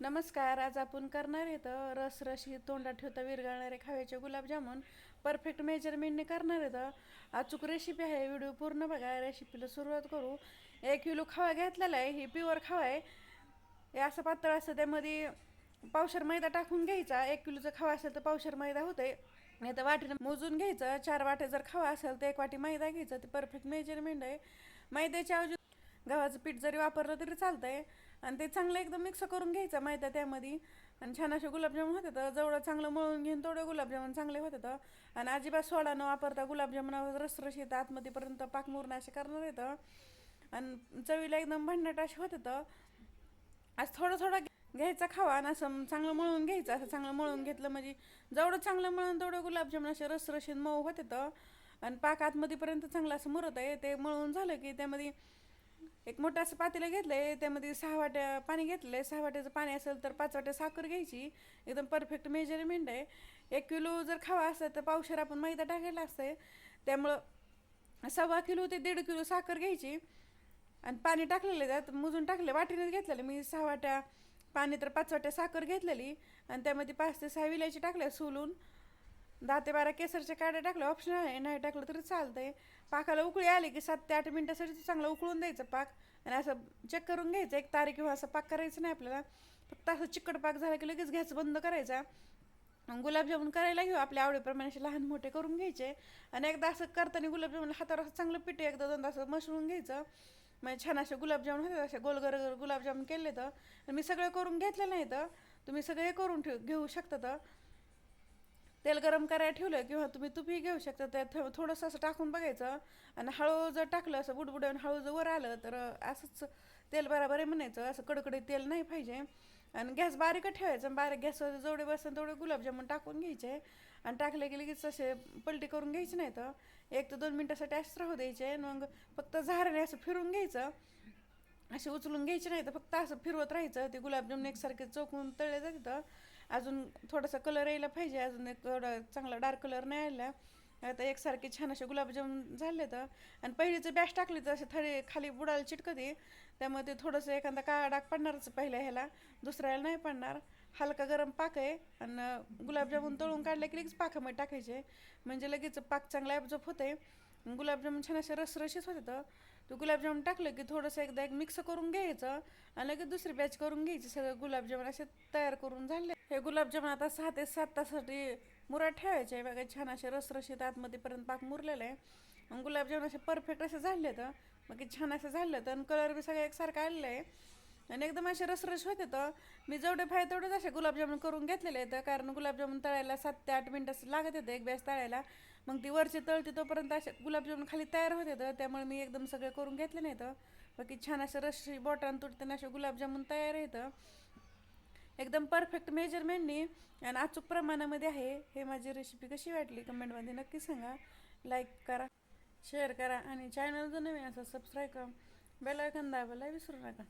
नमस्कार आज आपण करणार आहे तर रस रशी तोंडात ठेवता विरघळणारे खाव्याचे गुलाबजामुन. परफेक्ट मेजरमेंटने करणार आहे तर अचूक रेसिपी आहे व्हिडिओ पूर्ण बघा रेसिपीला सुरुवात करू. एक किलो खावा घेतलेला आहे ही प्युअर खावा आहे. हे असं पातळ असतं त्यामध्ये पावशर मैदा टाकून घ्यायचा. एक किलोचा खावा असेल तर पावशर मैदा होते नाही तर वाटीनं मोजून घ्यायचं. चार वाटे जर खावा असेल तर एक वाटी मैदा घ्यायचा. ते परफेक्ट मेजरमेंट आहे. मैद्याच्या ऐवजी गव्हाचं पीठ जरी वापरलं तरी चालतंय. आणि ते चांगलं एकदम मिक्स करून घ्यायचं माहिती त्यामध्ये. आणि छान असे गुलाबजामुन होते तर जेवढं चांगलं मळून घेऊन तेवढे गुलाबजामुन चांगले होते तर. आणि अजिबात सोडा न वापरता गुलाबजामुनावर रसरशी येतं आतमध्येपर्यंत पाक मुरण असे करणार येतं आणि चवीला एकदम भन्नाट असे होते तर. आज थोडं थोडं घ्यायचा खावा आणि असं चांगलं मळून घ्यायचं असं चांगलं मळून घेतलं म्हणजे जेवढं चांगलं मळून तेवढं गुलाबजामुन असे रसरशीत मऊ होते तर. आणि पाक आतमध्येपर्यंत चांगलं असं मुरत आहे ते मळून झालं की त्यामध्ये एक मोठं असं पातेलं घेतलं आहे त्यामध्ये सहा वाट्या पाणी घेतलं आहे सहा वाट्याचं पाणी असेल तर पाच वाट्या साखर घ्यायची. एकदम परफेक्ट मेजरमेंट आहे. एक किलो जर खावा असेल तर पावशेर आपण मैदा टाकायला असतंय त्यामुळं सव्वा किलो ते दीड किलो साखर घ्यायची. आणि पाणी टाकलेलं त्यात मोजून टाकले वाटीनेच घेतलेलं. मी सहा वाट्या पाणी तर पाच वाट्या साखर घेतलेली. आणि त्यामध्ये पाच ते सहा विलायची टाकल्या सोलून. दहा ते बारा केसरच्या काड्या टाकल्या ऑप्शन आहे. नाही टाकलं तरी चालतंय. पाकाला उकळी आली की सात ते आठ मिनटासाठी चांगलं उकळून द्यायचं पाक. आणि असं चेक करून घ्यायचं. एक तारीख किंवा असं पाक करायचं नाही आपल्याला. फक्त असं चिकट पाक झाला की लगेच गॅस बंद करायचा. गुलाबजामुन करायला घेऊ. आपल्या आवडीप्रमाणे असे लहान मोठे करून घ्यायचे. आणि एकदा असं करताना गुलाबजामुन हातावर असं चांगलं पिठे एकदा दोनदा असं मशरून घ्यायचं. म्हणजे छान असे गुलाबजामुन होते असे गोलगर गुलाबजामुन केले तर मी सगळं करून घेतलं नाही तर तुम्ही सगळे करून ठेव घेऊ शकता तर. तेल गरम करायला ठेवलं किंवा तुम्ही तुपही घेऊ शकता त्यात थोडंसं असं टाकून बघायचं आणि हळू जर टाकलं असं बुडबुडवून हळू जर वर आलं तर असंच तेल बराबर आहे म्हणायचं असं कडकडीत तेल नाही पाहिजे. आणि गॅस बारीक ठेवायचं आणि बारीक गॅसवर जेवढे बसन तेवढे गुलाबजामुन टाकून घ्यायचे. आणि टाकले की लगेच असे पलटी करून घ्यायचे नाही तर एक ते दोन मिनटासाठी असं राहू द्यायचे आणि मग फक्त झाराने असं फिरून घ्यायचं. असे उचलून घ्यायचे नाही तर फक्त असं फिरवत राहायचं. ते गुलाबजामुन एकसारखे चोखून तळले जातं अजून थोडासा कलर यायला पाहिजे. अजून एक थोडा चांगला डार्क कलर नाही आला. आता एकसारखे छान असे गुलाबजाम झाले तर आणि पहिलीचं बॅश टाकली तर असे थोडे खाली बुडाला चिटकते. त्यामुळे ते थोडंसं एखादा काळा डाग पडणारच पहिल्या ह्याला. दुसऱ्याला नाही पडणार. हलका गरम पाक आहे. आणि गुलाबजामुन तळून काढले की लगेच पाकामध्ये टाकायचे. म्हणजे लगेच पाक चांगला होत होते गुलाबजामुन छान असे रसरशीत होते तर तू गुलाबजामुन टाकलं की थोडंसं एकदा एक मिक्स करून घ्यायचं आणि लगेच दुसरी बॅच करून घ्यायची. सगळं गुलाबजामुन असे तयार करून झाले. हे गुलाबजामुन आता सहा ते सात तासासाठी मुरात ठेवायचे. बघा छान असे रसरशीत आतमध्येपर्यंत पाक मुरलेलं आहे. मग गुलाबजामुन असे परफेक्ट असे झाले तर मग छान असं झालं तर आणि कलर बी सगळं एकसारखं आलेलं आहे. आणि एकदम असे रसरस होते तर मी जेवढे पाहिजे तेवढेच असे गुलाबजामुन करून घेतलेले आहेत. कारण गुलाबजामुन तळायला सात ते आठ मिनटं लागत येतं एक बॅच तळायला. मग ती वरची तळते तोपर्यंत असे गुलाबजामुन खाली तयार होते तर त्यामुळे मी एकदम सगळे करून घेतले नाही तर बाकी छान अशा रशी बोटान तुटताना असे गुलाबजामुन तयार येतं एकदम परफेक्ट मेजरमेंटनी आणि अचूक प्रमाणामध्ये आहे. हे माझी रेसिपी कशी वाटली कमेंटमध्ये नक्की सांगा. लाईक करा शेअर करा आणि चॅनल जर नवीन असं सबस्क्राईब करा. बेल आयकन दाबायला विसरू नका.